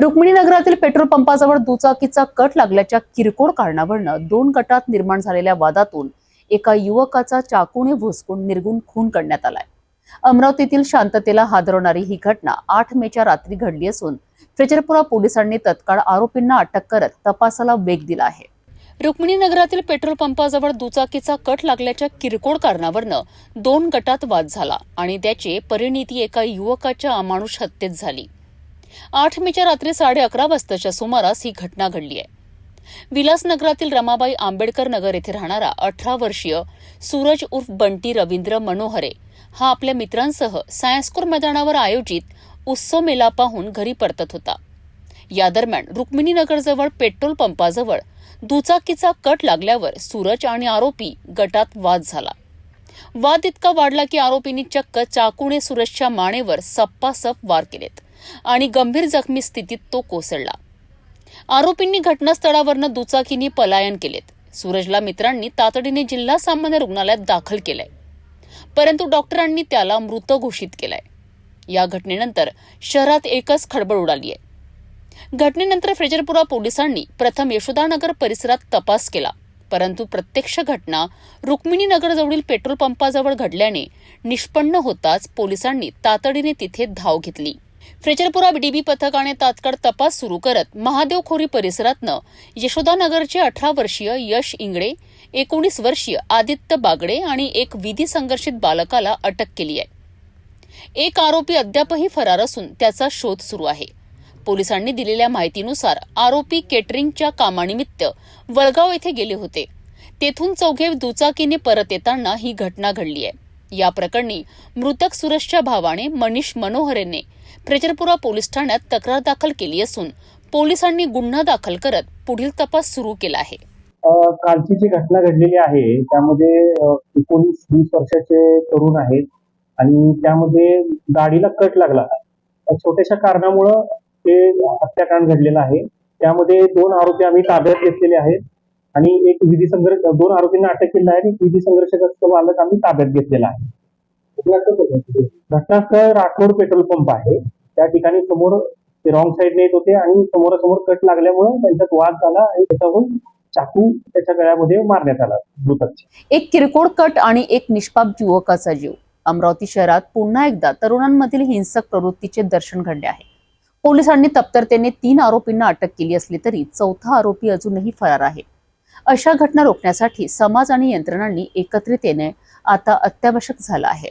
रुक्मिणी नगरातील पेट्रोल पंपाजवळ दुचाकीचा कट लागल्याच्या किरकोळ कारणावरनं दोन गटात निर्माण झालेल्या वादातून एका युवकाचा चाकूने भुसकून निर्गुण खून करण्यात आलाय. अमरावतीतील शांततेला हादरवणारी ही घटना आठ मेच्या रात्री घडली असून फ्रेचरपुरा पोलिसांनी तत्काळ आरोपींना अटक करत तपासाला वेग दिला आहे. रुक्मिणी नगरातील पेट्रोल पंपाजवळ दुचाकीचा कट लागल्याच्या किरकोळ कारणावरनं दोन गटात वाद झाला आणि त्याची परिणिती एका युवकाच्या अमानुष हत्येत झाली. आठ मेच्या रात्री साडे अकरा वाजताच्या सुमारास ही घटना घडली आहे. विलासनगरातील रमाबाई आंबेडकर नगर येथे राहणारा अठरा वर्षीय सूरज उर्फ बंटी रवींद्र मनोहरे हा आपल्या मित्रांसह सायन्सकोर मैदानावर आयोजित उत्सव मेला पाहून घरी परतत होता. या दरम्यान रुक्मिणी नगरजवळ पेट्रोल पंपाजवळ दुचाकीचा कट लागल्यावर सूरज आणि आरोपी गटात वाद झाला. वाद इतका वाढला की आरोपींनी चक्क चाकूने सूरजच्या मानेवर सप्पासप वार केलेत. आणि गंभीर जखमी स्थितीत तो कोसळला. आरोपींनी घटनास्थळावरनं दुचाकीने पलायन केलेत. सूरजला मित्रांनी तातडीने जिल्हा सामान्य रुग्णालयात दाखल केलंय. परंतु डॉक्टरांनी त्याला मृत घोषित केलाय. या घटनेनंतर शहरात एकच खळबळ उडाली आहे घटनेनंतर फ्रेजरपुरा पोलिसांनी प्रथम यशोदानगर परिसरात तपास केला. परंतु प्रत्यक्ष घटना रुक्मिणी नगरजवळील पेट्रोल पंपाजवळ घडल्याने निष्पन्न होताच पोलिसांनी तातडीने तिथे धाव घेतली. फ्रेचरपुरा डीबी पथकाने तात्काळ तपास सुरू करत महादेवखोरी परिसरातनं यशोदानगरचे अठरा वर्षीय यश इंगडे एकोणीस वर्षीय आदित्य बागडे आणि एक विधी संघर्षित बालकाला अटक केली आहे. एक आरोपी अद्यापही फरार असून त्याचा शोध सुरू आहे. पोलिसांनी दिलेल्या माहितीनुसार आरोपी केटरिंगच्या कामानिमित्त वळगाव येथे गेले होते. तेथून चौघे दुचाकीने परत येताना ही घटना घडली आहे. या प्रकरणी मृतक सुरजच्या भावाने मनीष मनोहरेने फ्रेजरपुरा पोलीस ठाण्यात तक्रार दाखल केली असून पोलिसांनी गुन्हा दाखल करत पुढील तपास सुरू केला आहे. कालची जी घटना घडलेली आहे त्यामध्ये एकोणीस वीस वर्षाचे तरुण आहेत आणि त्यामध्ये गाडीला कट लागला. छोट्याशा कारणामुळं ते हत्याकांड घडलेलं आहे. त्यामध्ये दोन आरोपी आम्ही ताब्यात घेतलेले आहेत आणि एक विधी संघर्ष दोन आरोपींना अटक केली आहे आणि विधी संघर्षग्रस्त बालक आम्ही ताब्यात घेतलेला आहे. घटनास्थळ राठोड पेट्रोल पंप आहे. त्या ठिकाणी समोर ते रॉंग साईडने येत होते आणि समोरासमोर कट लागल्यामुळे त्यांच्यात वाद झाला आणि त्याच्यावरून चाकू त्याच्या गळ्यामध्ये मारण्यात आला मृतकच्या एक किरकोळ कट आणि एक निष्पाप युवकाचा जीव. अमरावती शहरात पुन्हा एकदा तरुणांमधील हिंसक प्रवृत्तीचे दर्शन घडले आहे. पोलिसांनी तप्तरतेने तीन आरोपींना अटक केली असली तरी चौथा आरोपी अजूनही फरार आहे. अशा घटना रोखण्यासाठी समाज आणि यंत्रणांनी एकत्रित येणे आता अत्यावश्यक झालं आहे.